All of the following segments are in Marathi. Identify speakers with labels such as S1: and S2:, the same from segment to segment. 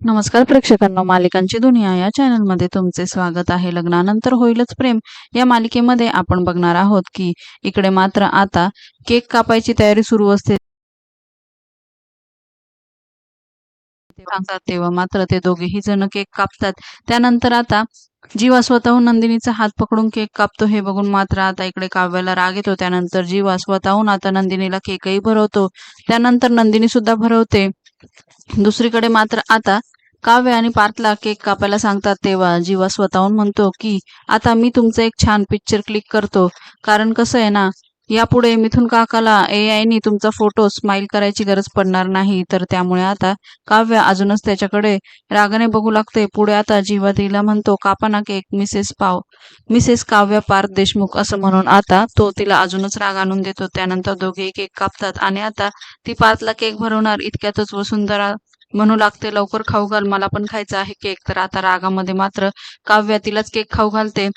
S1: नमस्कार प्रेक्षकांना मालिकांची दुनिया या चॅनलमध्ये तुमचे स्वागत आहे. लग्नानंतर होईलच प्रेम. या मालिकेमध्ये आपण बघणार आहोत की इकडे मात्र आता केक कापायची तयारी सुरू असते. सांगतात तेव्हा मात्र ते दोघेही जण केक कापतात. त्यानंतर आता जीवा स्वतःहून नंदिनीचा हात पकडून केक कापतो. हे बघून मात्र आता इकडे काव्याला राग येतो. त्यानंतर जीवा स्वतःहून आता नंदिनीला केकही भरवतो. त्यानंतर नंदिनी सुद्धा भरवते. दुसरीकडे मात्र आता काव्य आणि पार्थला केक कापायला सांगतात तेव्हा जीवा स्वतःहून म्हणतो की आता मी तुमचं एक छान पिक्चर क्लिक करतो. कारण कसं आहे ना यापुढे मिथुन काकाला ए आयनी तुमचा फोटो स्माईल करायची गरज पडणार नाही. तर त्यामुळे आता काव्य अजूनच त्याच्याकडे रागाने बघू लागते. पुढे आता जीवा तिला म्हणतो कापाना केक मिसेस पाव. मिसेस काव्य पार्थ देशमुख असं म्हणून आता तो तिला अजूनच राग आणून देतो. त्यानंतर दोघेही केक कापतात आणि आता ती पार्थला केक भरवणार. इतक्यातच वसुंधरा म्हणू लागते लवकर खाऊ घाल मला पण खायचा आहे केक. तर आता रागामध्ये मात्र काव्या तिलाच केक खाऊ घालते.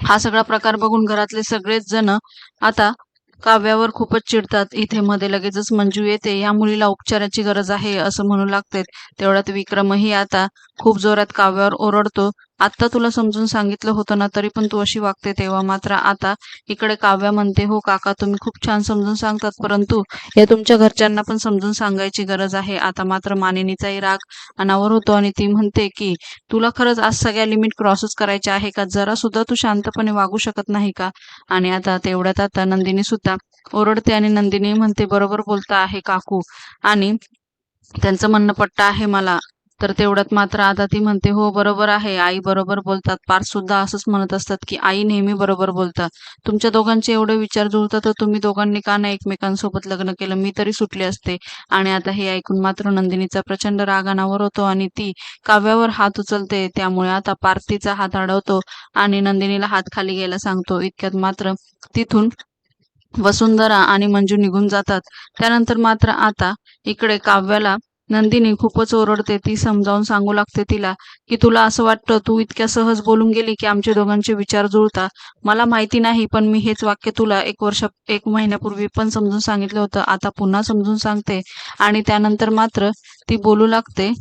S1: हा सगळा प्रकार बघून घरातले सगळेच जण आता काव्यावर खूपच चिडतात. इथे मध्ये लगेचच मंजू येते. या मुलीला उपचाराची गरज आहे असं म्हणू लागते तेवढ्यात विक्रमही आता खूप जोरात काव्यावर ओरडतो. आत्ता तुला समजून सांगितलं होतं ना तरी पण तू अशी वागते तेव्हा मात्र आता इकडे काव्या म्हणते हो काका तुम्ही खूप छान समजून सांगतात परंतु या तुमच्या घरच्यांना पण समजून सांगायची गरज आहे. आता मात्र मानिनीचाही राग अनावर होतो आणि ती म्हणते की तुला खरंच आज सगळ्या लिमिट क्रॉसच करायच्या आहे का? जरा सुद्धा तू शांतपणे वागू शकत नाही का? आणि आता तेवढ्यात आता नंदिनी सुद्धा ओरडते आणि नंदिनी म्हणते बरोबर बोलता आहे काकू आणि त्यांचं म्हणणं पट्टा आहे मला. तर तेवढ्यात मात्र आता ती म्हणते हो बरोबर आहे. आई बरोबर बोलतात. पार्थ सुद्धा असंच म्हणत असतात की आई नेहमी बरोबर बोलतात. तुमच्या दोघांचे एवढे विचार जुळतात तर तुम्ही दोघांनी का नाही एकमेकांसोबत लग्न केलं? मी तरी सुटले असते. आणि आता हे ऐकून मात्र नंदिनीचा प्रचंड राग अनावर होतो आणि ती काव्यावर हात उचलते. त्यामुळे आता पार्थिचा हात अडवतो आणि नंदिनीला हात खाली घ्यायला सांगतो. इतक्यात मात्र तिथून वसुंधरा आणि मंजू निघून जातात. त्यानंतर मात्र आता इकडे काव्याला नंदिनी खूपच ओरडते. ती समजावून सांगू लागते तिला की तुला असं वाटतं तू इतक्या सहज बोलून गेली की आमचे दोघांचे विचार जुळता मला माहिती नाही पण मी हेच वाक्य तुला एक वर्ष एक महिन्यापूर्वी पण समजून सांगितलं होतं. आता पुन्हा समजून सांगते आणि त्यानंतर मात्र ती बोलू लागते.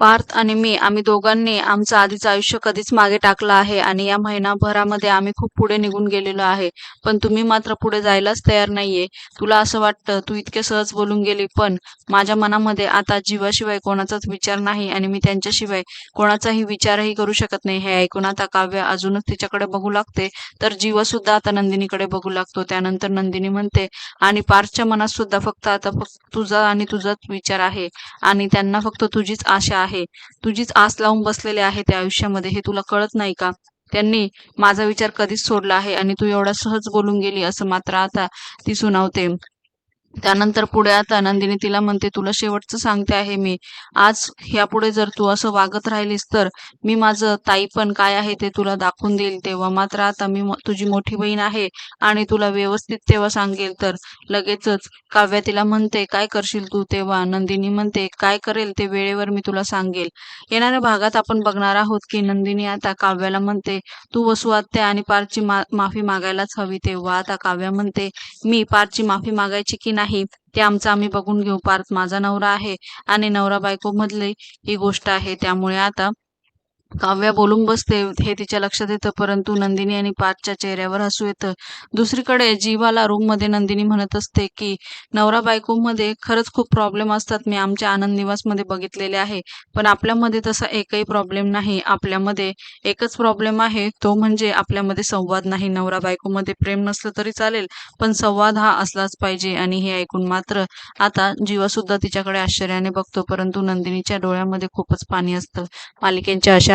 S1: पार्थ आणि मी आम्ही दोघांनी आमचं आधीचं आयुष्य कधीच मागे टाकलं आहे आणि या महिनाभरामध्ये आम्ही खूप पुढे निघून गेलेलो आहे. पण तुम्ही मात्र पुढे जायलाच तयार नाहीये. तुला असं वाटतं तू इतके सहज बोलून गेली पण माझ्या मनामध्ये आता जीवाशिवाय कोणाचाच विचार नाही आणि मी त्यांच्याशिवाय कोणाचाही विचारही करू शकत नाही. हे ऐकून आता काव्य अजूनच तिच्याकडे बघू लागते. तर जीव सुद्धा आता नंदिनीकडे बघू लागतो. त्यानंतर नंदिनी म्हणते आणि पार्थच्या मनात सुद्धा फक्त आता फक्त तुझा आणि तुझाच विचार आहे आणि त्यांना फक्त तुझीच आशा आहे. तुझीच आस लावून बसलेले आहे त्या आयुष्यामध्ये हे तुला कळत नाही का? त्यांनी माझा विचार कधीच सोडला आहे आणि तू एवढा सहज बोलून गेली असं मात्र आता ती सुनावते. त्यानंतर पुढे आता नंदिनी तिला म्हणते तुला शेवटचं सांगते आहे मी. आज ह्यापुढे जर तू असं वागत राहिलीस तर मी माझं ताई पण काय आहे ते तुला दाखवून देईल. तेव्हा मात्र आता मी तुझी मोठी बहीण आहे आणि तुला व्यवस्थित तेव्हा सांगेल. तर लगेचच काव्या तिला म्हणते काय करशील तू? तेव्हा नंदिनी म्हणते काय करेल ते वेळेवर मी तुला सांगेल. येणाऱ्या भागात आपण बघणार आहोत की नंदिनी आता काव्याला म्हणते तू वसू आत्या आणि पारची मा माफी मागायलाच हवी. तेव्हा आता काव्या म्हणते मी पारची माफी मागायची की नाही. ते आमचं आम्ही बघून घेऊ. पार्थ माझा नवरा आहे आणि नवरा बायको मधली ही गोष्ट आहे. त्यामुळे आता काव्या बोलून बसते हे तिच्या लक्षात येतं परंतु नंदिनी आणि पाचच्या चेहऱ्यावर हसू येतं. दुसरीकडे जीवाला रूममध्ये नंदिनी म्हणत असते की नवरा बायकोमध्ये खरंच खूप प्रॉब्लेम असतात. मी आमच्या आनंद निवासमध्ये बघितलेले आहे. पण आपल्यामध्ये तसा एकही प्रॉब्लेम नाही. आपल्यामध्ये एकच प्रॉब्लेम आहे. तो म्हणजे आपल्यामध्ये संवाद नाही. नवरा बायकोमध्ये प्रेम नसलं तरी चालेल पण संवाद हा असलाच पाहिजे. आणि हे ऐकून मात्र आता जीवा सुद्धा तिच्याकडे आश्चर्याने बघतो परंतु नंदिनीच्या डोळ्यामध्ये खूपच पाणी असतं. मालिकेंच्या